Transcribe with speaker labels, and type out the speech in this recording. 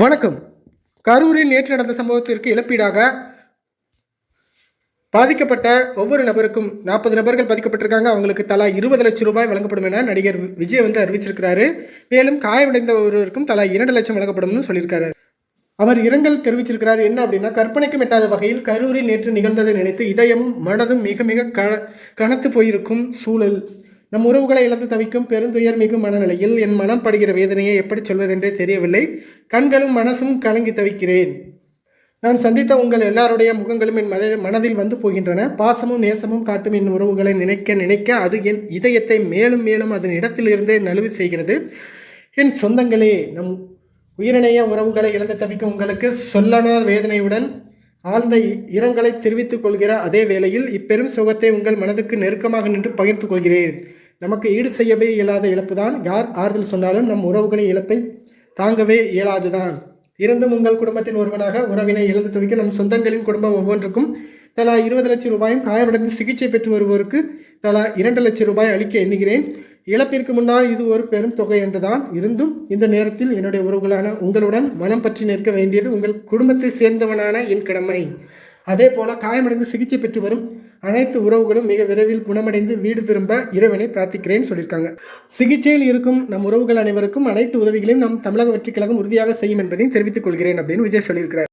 Speaker 1: வணக்கம். கரூரில் நேற்று நடந்த சம்பவத்திற்கு இழப்பீடாக பாதிக்கப்பட்ட ஒவ்வொரு நபருக்கும் நாற்பது நபர்கள் பாதிக்கப்பட்டிருக்காங்க. அவங்களுக்கு தலா இருபது லட்சம் ரூபாய் வழங்கப்படும் என நடிகர் விஜய் வந்து அறிவிச்சிருக்கிறாரு. மேலும் காயமடைந்த ஒருவருக்கும் தலா இரண்டு லட்சம் வழங்கப்படும்னு சொல்லியிருக்காரு. அவர் இரங்கல் தெரிவிச்சிருக்கிறார். என்ன அப்படின்னா கற்பனைக்கும் எட்டாத வகையில் கரூரில் நேற்று நிகழ்ந்ததை நினைத்து இதயமும் மனதும் மிக மிக க கனத்து போயிருக்கும் சூழல். நம் உறவுகளை இழந்து தவிக்கும் பெருந்துயர் மிகு மனநிலையில் என் மனம் படுகிற வேதனையை எப்படி சொல்வதென்றே தெரியவில்லை. கண்களும் மனசும் கலங்கி தவிக்கிறேன். நான் சந்தித்த உங்கள் எல்லாருடைய முகங்களும் என் மத மனதில் வந்து போகின்றன. பாசமும் நேசமும் காட்டும் என் உறவுகளை நினைக்க நினைக்க அது என் இதயத்தை மேலும் மேலும் அதன் இடத்திலிருந்தே நழுவி செய்கிறது. என் சொந்தங்களே நம் உயிரினைய உறவுகளை இழந்து தவிக்கும் உங்களுக்கு சொல்லனார் வேதனையுடன் ஆழ்ந்த இரங்கலை தெரிவித்துக் கொள்கிற அதே வேளையில் இப்பெரும் சுகத்தை உங்கள் மனதுக்கு நெருக்கமாக நின்று பகிர்ந்து கொள்கிறேன். நமக்கு ஈடு செய்யவே இயலாத இழப்பு தான் யார் ஆறுதல் சொன்னாலும் நம் உறவுகளின் இழப்பை தாங்கவே இயலாதுதான். இருந்தும் உங்கள் குடும்பத்தில் ஒருவனாக உறவினை இழந்து துவைக்க நம் சொந்தங்களின் குடும்பம் ஒவ்வொன்றுக்கும் தலா இருபது லட்சம் ரூபாயும் காயமடைந்து சிகிச்சை பெற்று வருவோருக்கு தலா இரண்டு லட்சம் ரூபாய் அளிக்க எண்ணுகிறேன். இழப்பிற்கு முன்னால் இது ஒரு பெரும் தொகை என்றுதான். இருந்தும் இந்த நேரத்தில் என்னுடைய உறவுகளான உங்களுடன் மனம் பற்றி நிற்க வேண்டியது உங்கள் குடும்பத்தை சேர்ந்தவனான என் கடமை. அதே போல காயமடைந்து சிகிச்சை பெற்று வரும் அனைத்து உறவுகளும் மிக விரைவில் குணமடைந்து வீடு திரும்ப இறைவனை பிரார்த்திக்கிறேன்னு சொல்லியிருக்காங்க. சிகிச்சையில் இருக்கும் நம் உறவுகள் அனைவருக்கும் அனைத்து உதவிகளையும் நம் தமிழக வெற்றிக் கழகம் உறுதியாக செய்யும் என்பதையும் தெரிவித்துக் கொள்கிறேன் அப்படின்னு விஜய் சொல்லியிருக்கிறார்.